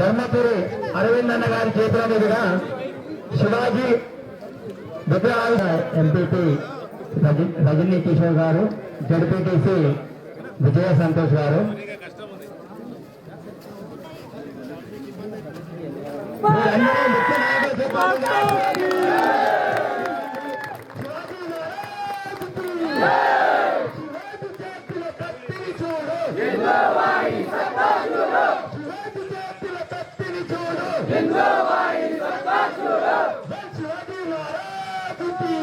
ధర్మపురి అరవింద్ అన్న గారి చేతుల మీదుగా శివాజీ విగ్రహాలు ఎంపీపీ రజ- రజనీ కిషోర్ గారు జడ్పీటీసీ విజయ సంతోష్ గారు. మీరందరూ ముఖ్య నాయకులు చెప్పాలి. శివాజీ మహారాజుకి! శివాజీ చేతుల కత్తిని చూడు శివాజీ చేతుల కత్తిని చూడు జై శివాజీ మహారాజుకి!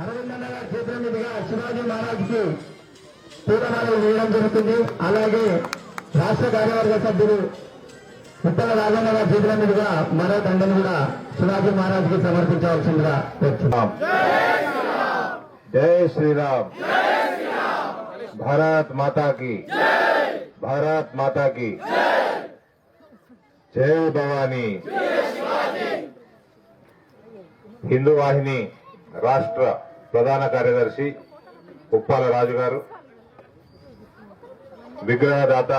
అరవిందన్న గారి చేతుల గాంధీ మహారాజ్కి వేయడం జరుగుతుంది. అలాగే రాష్ట్ర కార్యవర్గ సభ్యులు ఉత్తర రాజన్న గారి చేతుల మీదుగా మరో దండను కూడా శివాజీ మహారాజ్కి సమర్పించవలసిందిగా జై శ్రీరామ్. భారత్ మాతాకి. భారత్ మాతాకి. జై భవానీ. హిందూ వాహిని రాష్ట్ర ప్రధాన కార్యదర్శి ఉప్పాల రాజు గారు విగ్రహదాత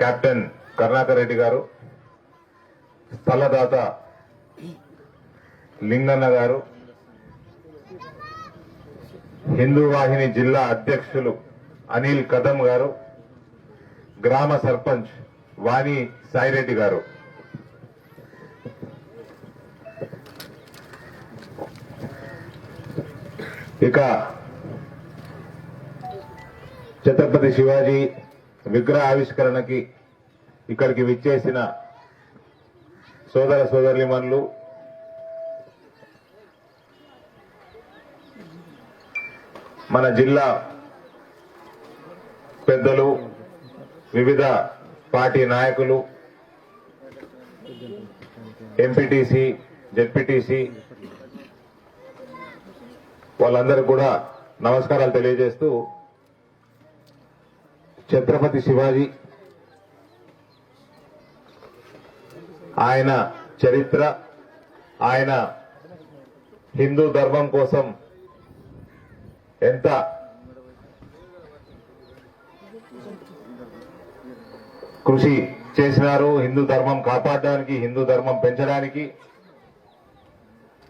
కెప్టెన్ కరుణాకర్ రెడ్డి గారు స్థలదాత లింగన్న గారు హిందూ వాహిని జిల్లా అధ్యక్షులు అనిల్ కదమ్ గారు గ్రామ సర్పంచ్ వాణి సాయిరెడ్డి గారు. ఇక ఛత్రపతి శివాజీ విగ్రహ ఆవిష్కరణకి ఇక్కడికి విచ్చేసిన సోదర సోదరిమణులు మన జిల్లా పెద్దలు వివిధ పార్టీ నాయకులు ఎంపీటీసీ జెడ్పీటీసీ వాళ్ళందరూ కూడా నమస్కారాలు తెలియజేస్తూ ఛత్రపతి శివాజీ ఆయన చరిత్ర ఆయన హిందూ ధర్మం కోసం ఎంత కృషి చేసినారు హిందూ ధర్మం కాపాడడానికి హిందూ ధర్మం పెంచడానికి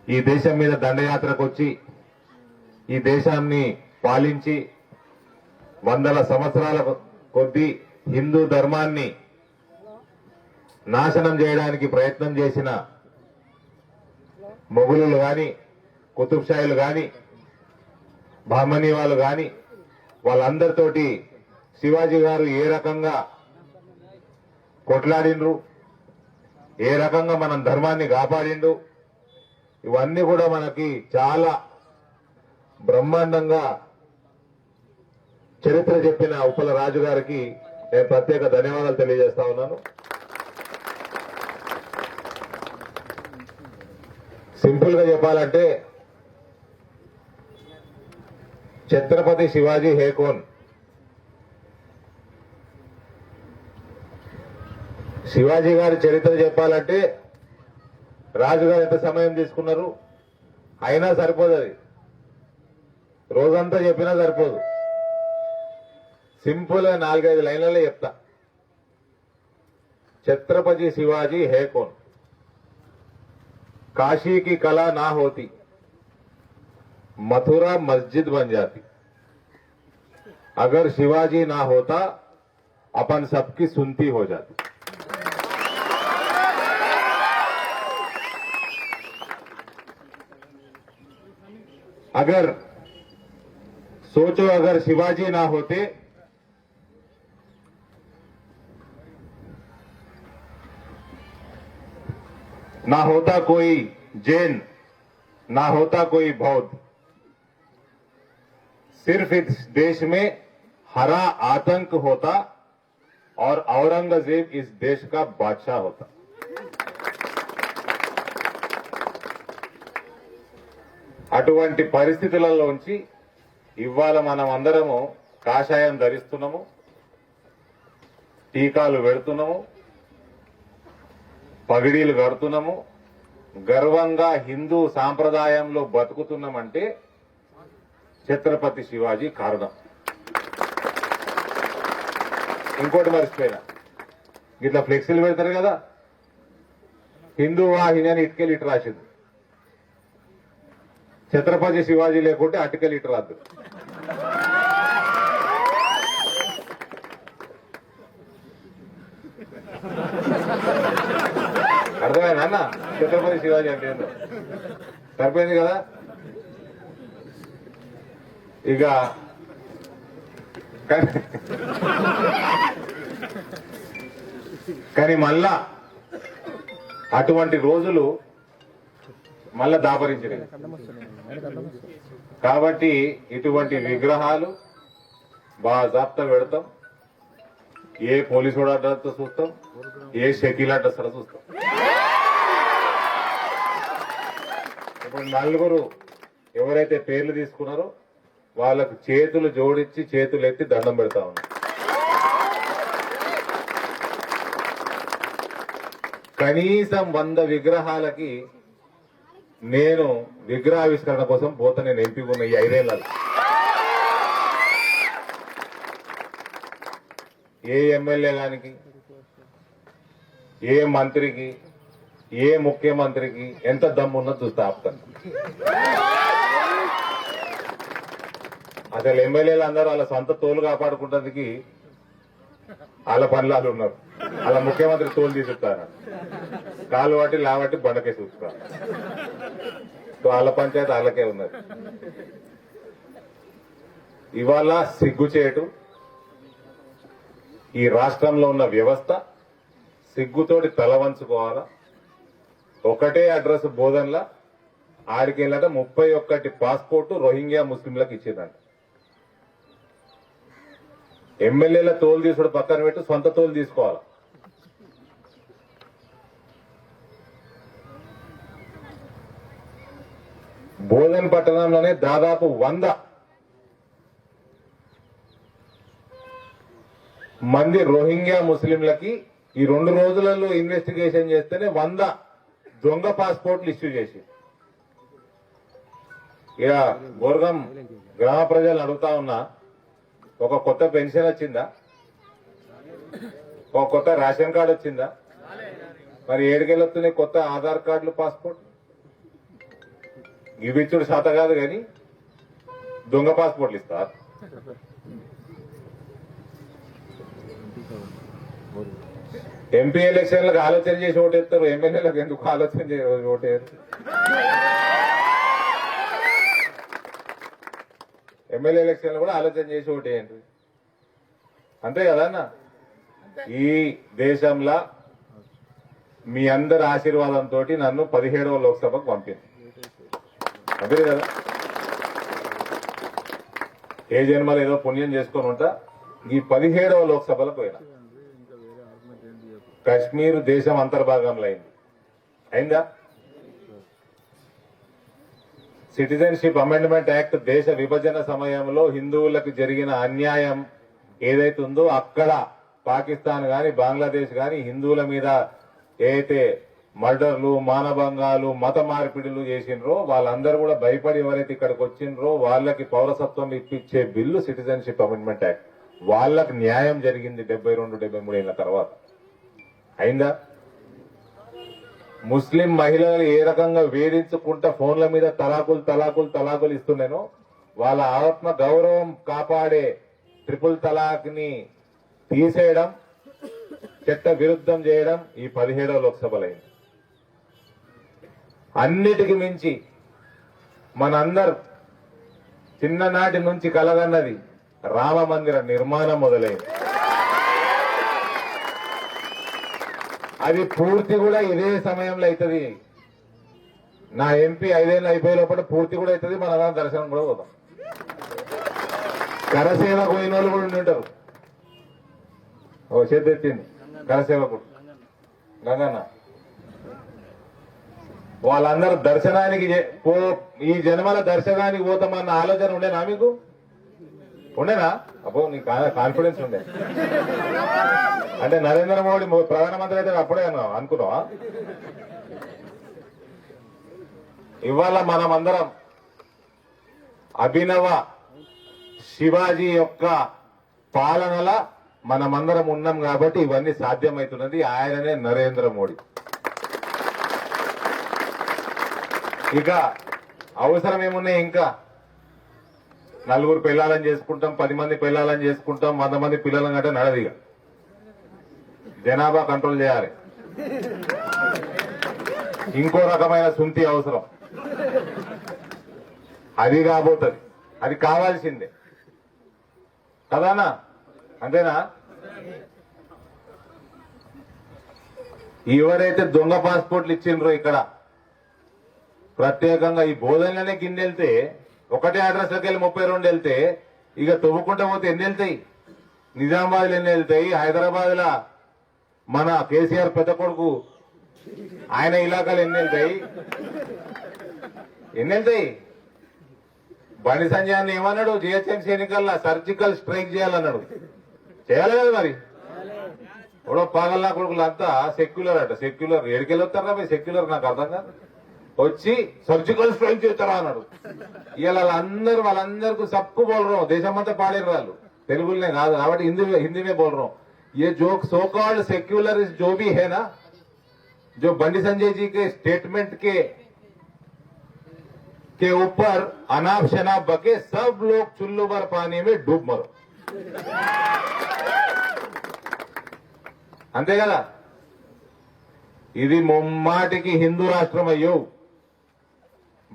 ఈ దేశం మీద దండయాత్రకు వచ్చి ఈ దేశాన్ని పాలించి వందల సంవత్సరాల కొద్దీ హిందూ ధర్మాన్ని నాశనం చేయడానికి ప్రయత్నం చేసిన మొగులు గాని కుతుబ్షాయిలు గాని బహమనీ వాళ్ళు కానీ వాళ్ళందరితోటి శివాజీ గారు ఏ రకంగా కొట్లాడిండ్రు ఏ రకంగా మనం ధర్మాన్ని కాపాడిండు ఇవన్నీ కూడా మనకి చాలా బ్రహ్మాండంగా చరిత్ర చెప్పిన ఉప్పల రాజు గారికి నేను ప్రత్యేక ధన్యవాదాలు తెలియజేస్తా ఉన్నాను. సింపుల్గా చెప్పాలంటే ఛత్రపతి శివాజీ హేకోన్ శివాజీ గారి చరిత్ర చెప్పాలంటే రాజుగారు ఎంత సమయం తీసుకున్నారు? అయినా సరిపోదు అది रोजंत చెప్పినా सिंपल సింపుల్గా నాలుగైదు छत्रपति शिवाजी ఛత్రపతి శివాజీ कौन काशी की कला ना होती मथुरा मस्जिद बन जाती अगर शिवाजी ना होता अपन सबकी सुनती हो जाती अगर सोचो अगर शिवाजी ना होते ना होता कोई जैन ना होता कोई बौद्ध सिर्फ इस देश में हरा आतंक होता और औरंगजेब इस देश का बादशाह होता అటువంటి పరిస్థితులలోంచి ఇవాళ మనం అందరము కాషాయం ధరిస్తున్నాము టీకాలు పెడుతున్నాము పగిడీలు కడుతున్నాము గర్వంగా హిందూ సాంప్రదాయంలో బతుకుతున్నామంటే ఛత్రపతి శివాజీ కారణం. ఇంకోటి మర్చిపోయినా. ఇట్లా ఫ్లెక్సీలు పెడతారు కదా హిందూ వాహిని అని ఇటుకెళ్ళి ఇటు రాసింది. ఛత్రపతి శివాజీ లేకుంటే అటుకెళ్ళి ఇటు రాదు. అర్థమైందా అన్న? ఛత్రపతి శివాజీ అంటే ఏందో? సరిపోయింది కదా? ఇక కానీ కానీ మళ్ళా అటువంటి రోజులు మళ్ళా దాపరించినాయి కాబట్టి ఇటువంటి విగ్రహాలు బాజాప్తా పెడతాం. ఏ పోలీసు అడ్రస్ చూస్తాం. ఏ షకీల్ అడ్రస్ చూస్తాం. ఇప్పుడు నలుగురు ఎవరైతే పేర్లు తీసుకున్నారో వాళ్ళకు చేతులు జోడించి చేతులు ఎత్తి దండం పెడతా ఉన్నారు కనీసం వంద విగ్రహాలకి నేను విగ్రహావిష్కరణ కోసం పోతా నేను ఎంపీ ఉన్న ఈ ఐదేళ్ళలో ఏ ఎమ్మెల్యే గానికి ఏ మంత్రికి ఏ ముఖ్యమంత్రికి ఎంత దమ్మున్నా చూస్తా ఆపుతాను. అసలు ఎమ్మెల్యేలు అందరూ వాళ్ళ సొంత తోలు కాపాడుకుంటందుకు వాళ్ళ పనులు ఉన్నారు. అలా ముఖ్యమంత్రి తోలు తీసుకుతారు కాలు వాటి లావట్టి బండకే చూస్తారు. సో వాళ్ళ పంచాయతీ వాళ్ళకే ఉన్నది. ఇవాళ సిగ్గు చేయటం ఈ రాష్ట్రంలో ఉన్న వ్యవస్థ సిగ్గుతోటి తల వంచుకోవాలా? ఒకటే అడ్రస్ బోధనలా? ఆడికి వెళ్ళట ముప్పై ఒక్కటి పాస్పోర్టు రోహింగ్యా ముస్లింలకు ఇచ్చిందంట. ఎమ్మెల్యేల తోలు తీసుడు పక్కన పెట్టి సొంత తోలు తీసుకోవాలి? బోధన్ పట్టణంలోనే దాదాపు వంద మంది రోహింగ్యా ముస్లింలకి ఈ రెండు రోజులలో ఇన్వెస్టిగేషన్ చేస్తేనే వంద దొంగ పాస్పోర్ట్లు ఇష్యూ చేసి. ఇక గోర్గం గ్రామ ప్రజలు అడుగుతా ఉన్నా ఒక కొత్త పెన్షన్ వచ్చిందా? ఒక కొత్త రేషన్ కార్డు వచ్చిందా? మరి ఏడుకెళ్ళి వస్తున్నాయి కొత్త ఆధార్ కార్డులు పాస్పోర్ట్? ఇవి ఇచ్చుడు శాత కాదు కానీ దొంగ పాస్పోర్ట్లు ఇస్తారు ఎంపీ ఎలక్షన్లకు ఆలోచన చేసి ఓటేస్తారు ఎమ్మెల్యేలకు ఎందుకు ఆలోచన చేసి ఓటేరు ఎమ్మెల్యే ఎలక్షన్లు కూడా ఆలోచన చేసి ఓటేయండి. అంతే కదా అన్న? ఈ దేశంలో మీ అందరి ఆశీర్వాదంతో నన్ను పదిహేడవ లోక్సభకు పంపింది. అంతే కదా? ఏ జన్మలో ఏదో పుణ్యం చేసుకొని ఉంటా ఈ పదిహేడవ లోక్సభలో పోయినా. కశ్మీర్ దేశం అంతర్భాగంలో అయింది. అయిందా? సిటిజన్షిప్ అమెండ్మెంట్ యాక్ట్ దేశ విభజన సమయంలో హిందువులకు జరిగిన అన్యాయం ఏదైతే ఉందో అక్కడ పాకిస్తాన్ గాని బంగ్లాదేశ్ గాని హిందువుల మీద ఏదైతే మర్డర్లు మానభంగాలు మత మార్పిడులు చేసినరో వాళ్ళందరూ కూడా భయపడి ఎవరైతే ఇక్కడికి వచ్చిండ్రో వాళ్ళకి పౌరసత్వం ఇప్పించే బిల్లు సిటిజన్షిప్ అమెండ్మెంట్ యాక్ట్ వాళ్ళకి న్యాయం జరిగింది డెబ్బై రెండు డెబ్బై మూడు ఏళ్ళ తర్వాత. అయిందా? ముస్లిం మహిళలు ఏ రకంగా వేధించుకుంటా ఫోన్ల మీద తలాకులు తలాకులు తలాకులు ఇస్తున్నానో వాళ్ళ ఆత్మ గౌరవం కాపాడే ట్రిపుల్ తలాక్ని తీసేయడం చట్ట విరుద్ధం చేయడం ఈ పదిహేడవ లోక్సభలైంది. అన్నిటికి మించి మనందరు చిన్ననాటి నుంచి కలగన్నది రామ మందిర నిర్మాణం మొదలైంది. అది పూర్తి కూడా ఇదే సమయంలో అవుతుంది. నా ఎంపీ ఐదేళ్ళు అయిపోయే లోపల పూర్తి కూడా అవుతుంది మన దర్శనం కూడా పోతాం. కరసేవ పోయిన వాళ్ళు కూడా ఉండి ఉంటారు. ఓ చేతి ఎత్తింది కరసేవకుడు గంగన్న. వాళ్ళందరూ దర్శనానికి పో ఈ జన్మల దర్శనానికి పోతామన్న ఆలోచన ఉండేనా మీకు? ఉండేనా? అబ్బో నీకు కాన్ఫిడెన్స్ ఉండే. అంటే నరేంద్ర మోడీ ప్రధానమంత్రి అయితే అప్పుడే అన్నావు అనుకున్నావా? ఇవాళ అందరం అభినవ శివాజీ యొక్క పాలనల మనమందరం ఉన్నాం కాబట్టి ఇవన్నీ సాధ్యమవుతున్నది ఆయననే నరేంద్ర మోడీ. ఇక అవసరం ఏమున్నాయి ఇంకా? నలుగురు పిల్లలని చేసుకుంటాం పది మంది పిల్లలని చేసుకుంటాం వంద మంది పిల్లలని అంటే నడదిగ జనాభా కంట్రోల్ చేయాలి. ఇంకో రకమైన సుంతి అవసరం. అది కాబోతుంది. అది కావాల్సిందే. కదానా అంతేనా? ఎవరైతే దొంగ పాస్పోర్ట్లు ఇచ్చిండ్రో ఇక్కడ ప్రత్యేకంగా ఈ బోధనలనే కింద వెళ్తే ఒకటే అడ్రస్లోకి వెళ్ళి ముప్పై రెండు వెళ్తే ఇక తవ్వుకుంటా పోతే ఎన్ని వెళ్తాయి? నిజామాబాద్ ఎన్ని వెళ్తాయి? హైదరాబాద్లో మన కేసీఆర్ పెద్ద కొడుకు ఆయన ఇలాకాలు ఎన్ని వెళ్తాయి? ఎన్ని వెళ్తాయి? బండి సంజయ్ అన్న ఏమన్నాడు? జిహెచ్ఎంసీ ఎన్నికల్లో సర్జికల్ స్ట్రైక్ చేయాలన్నాడు. చేయాలి కదా మరి? ఇప్పుడు పగల్లా కొడుకులు అంతా సెక్యులర్ అట. సెక్యులర్ ఎడికెళ్ళి వస్తారా సెక్యులర్ నాకు అర్థం కాదు. వచ్చి సర్జికల్ స్ట్రైక్ చేస్తారా అన్నాడు ఇవాళ వాళ్ళందరూ వాళ్ళందరికీ సప్పు బోలరు దేశమంతా పాడేరు వాళ్ళు తెలుగులోనే కాదు కాబట్టి హిందీ हिंदी में बोल रहा हूँ ये जो सो कॉल्ड सेक्युलरिस्ट जो भी है ना जो बंडी संजय जी के स्टेटमेंट के के ऊपर अनाप शनाप बके सब लोग चुल्लू भर पानी में डूब मरो అంతే కదా ఇది ముమ్మాటికి హిందూ రాష్ట్రం అయ్యో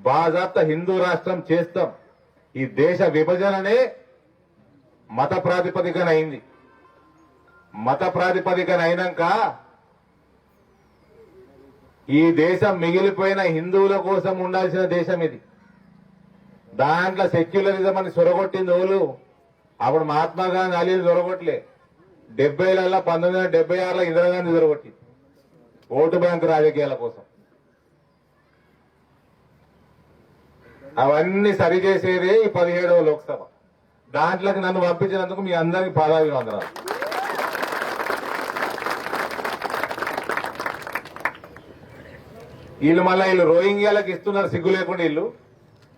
బాజాప్త హిందూ రాష్ట్రం చేస్తాం. ఈ దేశ విభజననే మత ప్రాతిపదికన అయింది మత ప్రాతిపదికన అయినాక ఈ దేశం మిగిలిపోయిన హిందువుల కోసం ఉండాల్సిన దేశం ఇది. దాంట్లో సెక్యులరిజం అని సొరగొట్టింది ఓలు అప్పుడు మహాత్మా గాంధీ అలీలు సొరగొట్టలే. డెబ్బైలలో పంతొమ్మిది వందల డెబ్బై ఆరులో ఇందిరాగాంధీ సొరగొట్టింది. ఓటు బ్యాంకు రాజకీయాల కోసం. అవన్నీ సరిచేసేదే ఈ పదిహేడవ లోక్సభ. దాంట్లోకి నన్ను పంపించినందుకు మీ అందరికి పాదాభివందనాలు. వీళ్ళు మళ్ళీ వీళ్ళు రోహింగ్యాలకు ఇస్తున్నారు సిగ్గు లేకుండా వీళ్ళు.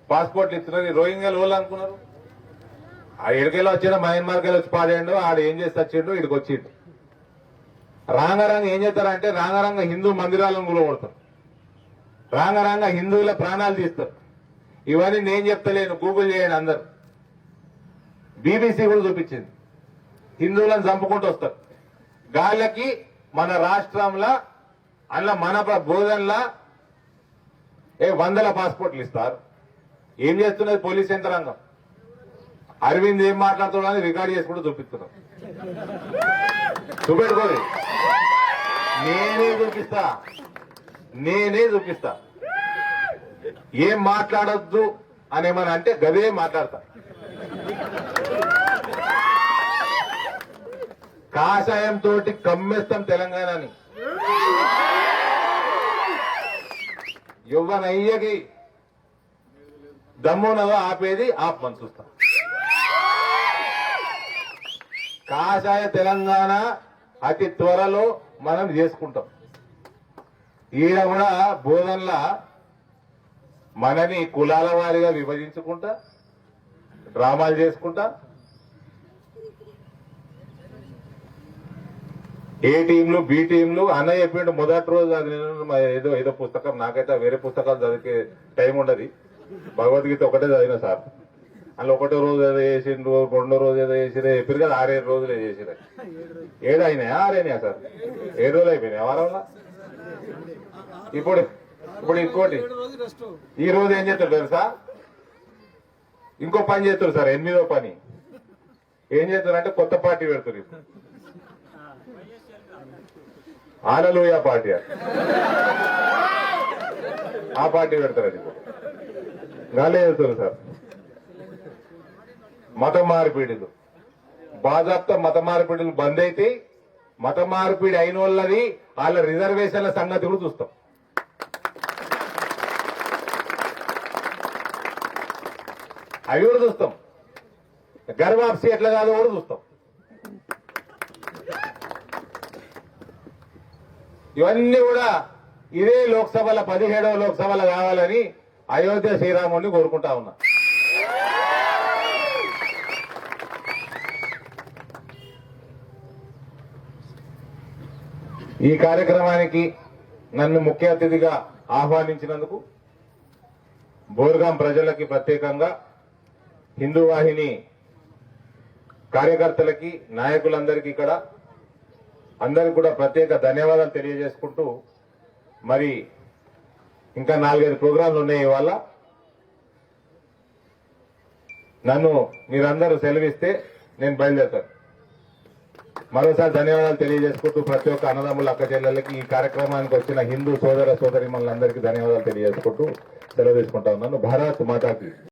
పాస్పోర్ట్లు ఇస్తున్నారు. రోహింగ్యాలు వాళ్ళు అనుకున్నారు? ఆ ఎడికెళ్ళి వచ్చిన మయన్మార్కెళ్ళి వచ్చి పాడాడు ఆడు ఏం చేసి వచ్చిండు ఇక్కడికి వచ్చిండు. రాంగరంగ ఏం చేస్తారంటే రాంగరంగ హిందూ మందిరాలను కూలగొడతారు. రాంగరంగ హిందువుల ప్రాణాలు తీస్తారు. ఇవన్నీ నేను చెప్తలేను గూగుల్ చేయండి అందరు. బీబీసీ కూడా చూపించింది. హిందువులను చంపుకుంటూ వస్తారు. గాళ్ళకి మన రాష్ట్రంలో అందులో మన బోధనలా ఏ వందల పాస్పోర్ట్లు ఇస్తారు. ఏం చేస్తున్నది పోలీస్ యంత్రాంగం? అరవింద్ ఏం మాట్లాడుతున్నాడు అని రికార్డ్ చేసుకుంటూ చూపిస్తున్నారు చూపెట్టుకోది నేనే చూపిస్తా. నేనే చూపిస్తా. ఏం మాట్లాడొద్దు అనేమని అంటే గదే మాట్లాడతా. కాషాయం తోటి కమ్మేస్తాం తెలంగాణని. యువనయ్యకి దమ్మునదో ఆపేది ఆపమని చూస్తాం. కాషాయ తెలంగాణ అతి త్వరలో మనం చేసుకుంటాం. ఈడ కూడా బోధనలా మనని కులాల వారిగా విభజించుకుంటా డ్రామాలు చేసుకుంటా ఏ టీంలు బి టీంలు అన్న చెప్పిండు మొదటి రోజు అది నేను ఏదో ఏదో పుస్తకం నాకైతే వేరే పుస్తకాలు చదివే టైం ఉండదు. భగవద్గీత ఒకటే చదివిన సార్. అందులో ఒకటో రోజు ఏదో చేసిండ్రు రెండో రోజు ఏదో చేసిరే చెప్పారు కదా ఆరేడు రోజులు చేసిరే ఏడు అయినాయా ఆరైనాయా సార్? ఏడు రోజులు అయిపోయినాయి వారంలో? ఇప్పుడు ఇప్పుడు ఇంకోటి. ఈ రోజు ఏం చేస్తారు తెలుసా? ఇంకో పని చేస్తారు సార్ ఎనిమిదో పని. ఏం చేస్తారంటే కొత్త పార్టీ పెడతారు ఆలలోయ పార్టీ ఆ పార్టీ పెడతారు గాలే చేస్తారు సార్. మత మార్పిడిలు. బాజాప్తా మత మార్పిడిలు బంద్ అయితే మత మార్పిడి అయిన వాళ్ళది వాళ్ళ రిజర్వేషన్ల సంగతి కూడా చూస్తాం. అవి కూడా చూస్తాం. గర్వాప్సి ఎట్లా కాదో కూడా చూస్తాం. ఇవన్నీ కూడా ఇదే లోక్సభల పదిహేడవ లోక్సభలో కావాలని అయోధ్య శ్రీరాముడిని కోరుకుంటా ఉన్నా. ఈ కార్యక్రమానికి నన్ను ముఖ్య అతిథిగా ఆహ్వానించినందుకు బోర్గాం ప్రజలకి ప్రత్యేకంగా హిందూ వాహిని కార్యకర్తలకి నాయకులందరికీ ఇక్కడ అందరికి కూడా ప్రత్యేక ధన్యవాదాలు తెలియజేసుకుంటూ మరి ఇంకా నాలుగైదు ప్రోగ్రాంలు ఉన్నాయి ఇవాళ. నన్ను మీరందరూ సెలవిస్తే నేను బయలుదేరుతాను. మరోసారి ధన్యవాదాలు తెలియజేసుకుంటూ ప్రతి ఒక్క అన్నదమ్ముల అక్క చెల్లెళ్ళకి ఈ కార్యక్రమానికి వచ్చిన హిందూ సోదర సోదరి ధన్యవాదాలు తెలియజేసుకుంటూ సెలవు తీసుకుంటా ఉన్నాను. భారత్ మాతాకి.